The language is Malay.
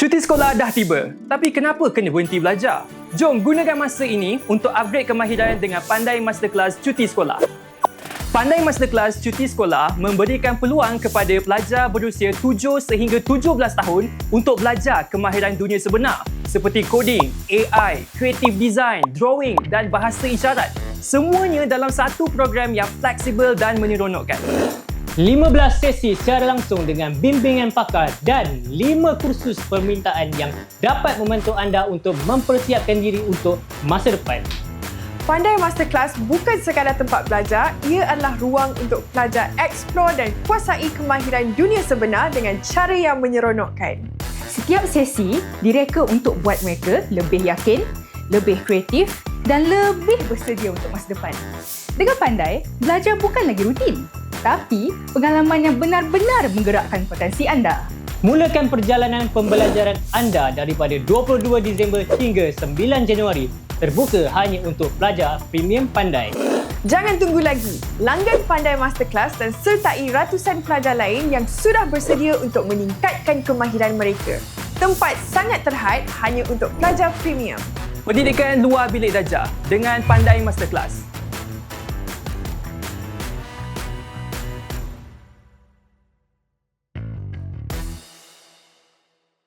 Cuti sekolah dah tiba, tapi kenapa kena berhenti belajar? Jom gunakan masa ini untuk upgrade kemahiran dengan Pandai Masterclass Cuti Sekolah. Pandai Masterclass Cuti Sekolah memberikan peluang kepada pelajar berusia 7 sehingga 17 tahun untuk belajar kemahiran dunia sebenar seperti coding, AI, creative design, drawing dan bahasa isyarat. Semuanya dalam satu program yang fleksibel dan menyeronokkan. 15 sesi secara langsung dengan bimbingan pakar dan 5 kursus permintaan yang dapat membantu anda untuk mempersiapkan diri untuk masa depan. Pandai Masterclass bukan sekadar tempat belajar, ia adalah ruang untuk pelajar eksplor dan kuasai kemahiran dunia sebenar dengan cara yang menyeronokkan. Setiap sesi direka untuk buat mereka lebih yakin, lebih kreatif dan lebih bersedia untuk masa depan. Dengan pandai, belajar bukan lagi rutin, tapi pengalaman yang benar-benar menggerakkan potensi anda. Mulakan perjalanan pembelajaran anda daripada 22 Disember hingga 9 Januari terbuka hanya untuk pelajar premium pandai. Jangan tunggu lagi. Langgan Pandai Masterclass dan sertai ratusan pelajar lain yang sudah bersedia untuk meningkatkan kemahiran mereka. Tempat sangat terhad hanya untuk pelajar premium. Pendidikan luar bilik darjah dengan Pandai Masterclass.